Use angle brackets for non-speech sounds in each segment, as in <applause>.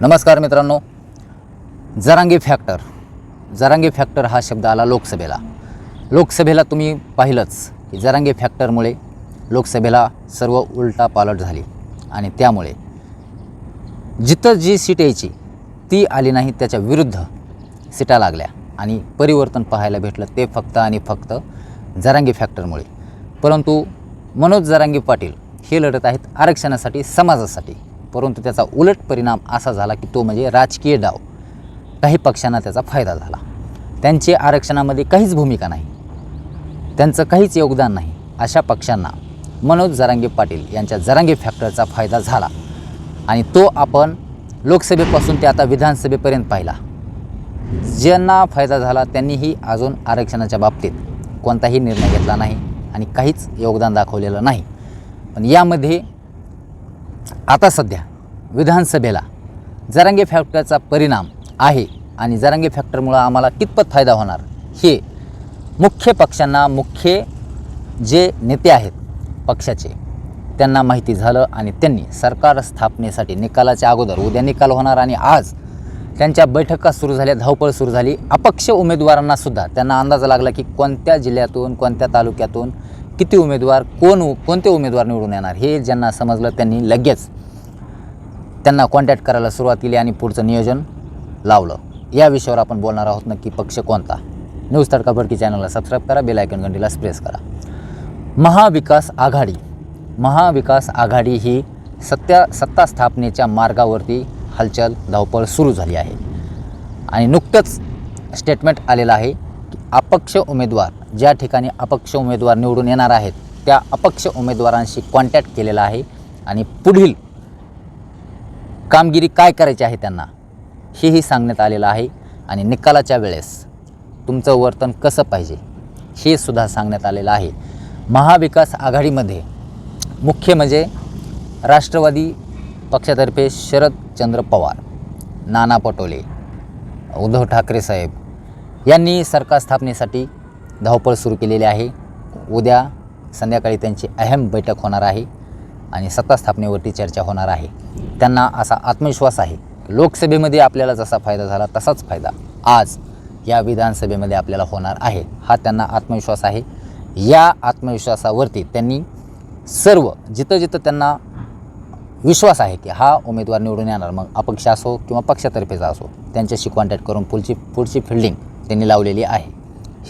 नमस्कार मित्रांनो. जरांगी फॅक्टर जरांगी फॅक्टर हा शब्द आला लोकसभेला. लोकसभेला तुम्ही पाहिलंच की जरांगी फॅक्टरमुळे लोकसभेला सर्व उलटा पालट झाली. आणि त्यामुळे जिथं जी सीट यायची ती आली नाही त्याच्या विरुद्ध सीटा लागल्या. आणि परिवर्तन पाहायला भेटलं ते फक्त आणि फक्त जरांगी फॅक्टरमुळे परंतु मनोज जरांगी पाटील हे लढत आहेत आरक्षणासाठी समाजासाठी. परंतु त्याचा उलट परिणाम असा झाला की तो म्हणजे राजकीय डाव. काही पक्षांना त्याचा फायदा झाला. त्यांची आरक्षणामध्ये काहीच भूमिका नाही. त्यांचं काहीच योगदान नाही. अशा पक्षांना मनोज जरांगे पाटील यांच्या जरांगे फॅक्टरचा फायदा झाला. आणि तो आपण लोकसभेपासून ते आता विधानसभेपर्यंत पाहिला. ज्यांना फायदा झाला त्यांनीही अजून आरक्षणाच्या बाबतीत कोणताही निर्णय घेतला नाही आणि काहीच योगदान दाखवलेलं नाही. पण यामध्ये आता सध्या विधानसभेला जरांगे फॅक्टरचा परिणाम आहे आणि जरांगे फॅक्टरमुळं आम्हाला कितपत फायदा होणार हे मुख्य पक्षांना मुख्य जे नेते आहेत पक्षाचे त्यांना माहिती झालं आणि त्यांनी सरकार स्थापनेसाठी निकालाच्या अगोदर उद्या निकाल होणार आणि आज त्यांच्या बैठका सुरू झाल्या धावपळ सुरू झाली. अपक्ष उमेदवारांनासुद्धा त्यांना अंदाज लागला की कोणत्या जिल्ह्यातून कोणत्या तालुक्यातून किती उमेदवार कोण कोणते उमेदवार निवडून येणार हे ज्यांना समजलं त्यांनी लगेच त्यांना कॉन्टॅक्ट करायला सुरुवात केली आणि पुढचं नियोजन लावलं. या विषयावर आपण बोलणार आहोत नक्की पक्ष कोणता. न्यूज तडका भडकी चॅनलला सबस्क्राईब करा बेलायकन आयकन प्रेस करा. महाविकास आघाडी. महाविकास आघाडी ही सत्या सत्ता स्थापनेच्या मार्गावरती हालचाल धावपळ सुरू झाली आहे. आणि नुकतंच स्टेटमेंट आलेलं आहे. अपक्ष उमेदवार ज्या ठिकाणी अपक्ष उमेदवार निवडून येणार आहेत त्या अपक्ष उमेदवारांशी कॉन्टॅक्ट केलेला आहे. आणि पुढील कामगिरी काय करायची आहे त्यांना हेही सांगण्यात आलेलं आहे. आणि निकालाच्या वेळेस तुमचं वर्तन कसं पाहिजे हे सुद्धा सांगण्यात आलेलं आहे. महाविकास आघाडीमध्ये मुख्य म्हणजे राष्ट्रवादी पक्षातर्फे शरदचंद्र पवार नाना पटोले उद्धव ठाकरे साहेब यांनी सरकार स्थापनेसाठी धावपळ सुरू केलेली आहे. उद्या संध्याकाळी त्यांची अहम बैठक होणार आहे आणि सत्ता स्थापनेवरती चर्चा होणार आहे. त्यांना असा आत्मविश्वास आहे लोकसभेमध्ये आपल्याला जसा फायदा झाला तसाच फायदा आज या विधानसभेमध्ये आपल्याला होणार आहे. हा त्यांना आत्मविश्वास आहे. या आत्मविश्वासावरती त्यांनी सर्व जिथं जिथं त्यांना विश्वास आहे की हा उमेदवार निवडून येणार मग अपक्ष असो किंवा पक्षातर्फेचा असो त्यांच्याशी कॉन्टॅक्ट करून पुढची पुढची फिल्डिंग त्यांनी लावलेली आहे.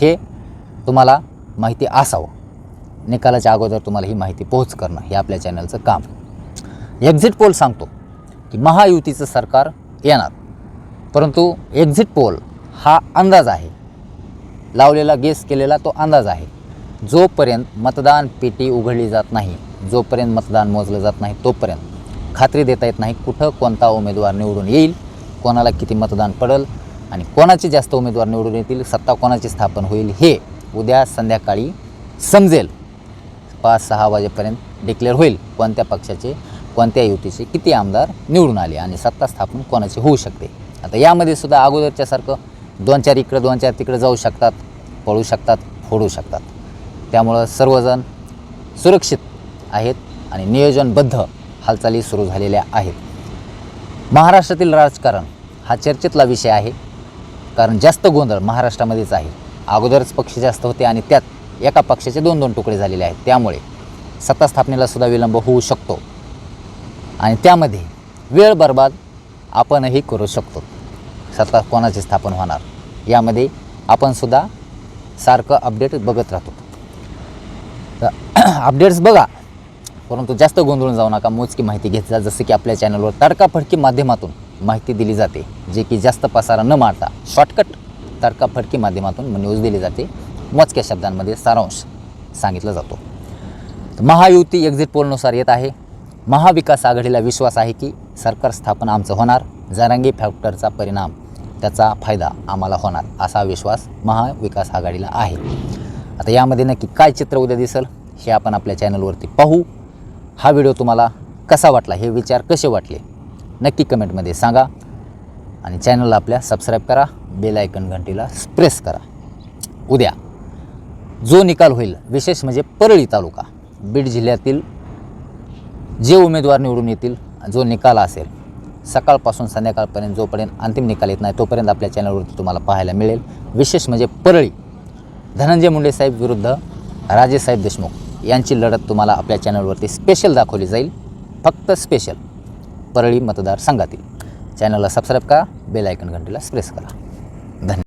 हे तुम्हाला माहिती असावं. निकालाच्या अगोदर तुम्हाला ही माहिती पोहोच करणं हे आपल्या चॅनलचं काम एक्झिट पोल सांगतो की महायुतीचं सरकार येणार. परंतु एक्झिट पोल हा अंदाज आहे. लावलेला गेस केलेला तो अंदाज आहे. जोपर्यंत मतदान पेटी उघडली जात नाही जोपर्यंत मतदान मोजलं जात नाही तोपर्यंत खात्री देता येत नाही कुठं कोणता उमेदवार निवडून येईल कोणाला किती मतदान पडेल आणि कोणाचे जास्त उमेदवार निवडून येतील सत्ता कोणाची स्थापन होईल हे उद्या संध्याकाळी समजेल. पाच सहा वाजेपर्यंत डिक्लेअर होईल कोणत्या पक्षाचे कोणत्या युतीचे किती आमदार निवडून आले आणि सत्ता स्थापन कोणाची होऊ शकते. आता यामध्ये सुद्धा अगोदरच्यासारखं दोन चार इकडं दोन चार तिकडं जाऊ शकतात पळू शकतात फोडू शकतात. त्यामुळं सर्वजण सुरक्षित आहेत आणि नियोजनबद्ध हालचाली सुरू झालेल्या आहेत. महाराष्ट्रातील राजकारण हा चर्चेतला विषय आहे. कारण जास्त गोंधळ महाराष्ट्रामध्येच आहे. अगोदरच पक्ष जास्त होते आणि त्यात एका पक्षाचे दोन दोन तुकडे झालेले आहेत. त्यामुळे सत्ता स्थापनेला सुद्धा विलंब होऊ शकतो. आणि त्यामध्ये वेळ बर्बाद आपणही करू शकतो. सत्ता कोणाची स्थापन होणार? यामध्ये आपणसुद्धा सारखं अपडेट बघत राहतो. तर <clears throat> अपडेट्स बघा. परंतु जास्त गोंधळून जाऊ नका. मोजकी माहिती घेत जा. जसं की आपल्या चॅनलवर तडकाफडकी माध्यमातून माहिती दिली जाते जे की जास्त पसारा न मारता शॉर्टकट तडकाफडकी माध्यमातून न्यूज दिली जाते. मोजक्या शब्दांमध्ये सारांश सांगितला जातो. महायुती एक्झिट पोलनुसार येत आहे. महाविकास आघाडीला विश्वास आहे की सरकार स्थापन आमचं होणार. जरांगी फॅक्टरचा परिणाम त्याचा फायदा आम्हाला होणार असा विश्वास महाविकास आघाडीला आहे. आता यामध्ये नक्की काय चित्र उद्या दिसेल हे आपण आपल्या चॅनलवरती पाहू. हा व्हिडिओ तुम्हाला कसा वाटला हे विचार कसे वाटले नक्की कमेंटमध्ये सांगा आणि चॅनलला आपल्या सबस्क्राईब करा बेल आयकन घंटीला प्रेस करा. उद्या जो निकाल होईल विशेष म्हणजे परळी तालुका बीड जिल्ह्यातील जे उमेदवार निवडून येतील जो निकाल असेल सकाळपासून संध्याकाळपर्यंत जोपर्यंत अंतिम निकाल येत नाही तोपर्यंत आपल्या चॅनलवरती तुम्हाला पाहायला मिळेल. विशेष म्हणजे परळी धनंजय मुंडे साहेब विरुद्ध राजेसाहेब देशमुख यांची लढत तुम्हाला आपल्या चॅनलवरती स्पेशल दाखवली जाईल. फक्त स्पेशल परळी मतदारसंघातील. चॅनलला सबस्क्राईब करा बेल आयकन घंटेला प्रेस करा.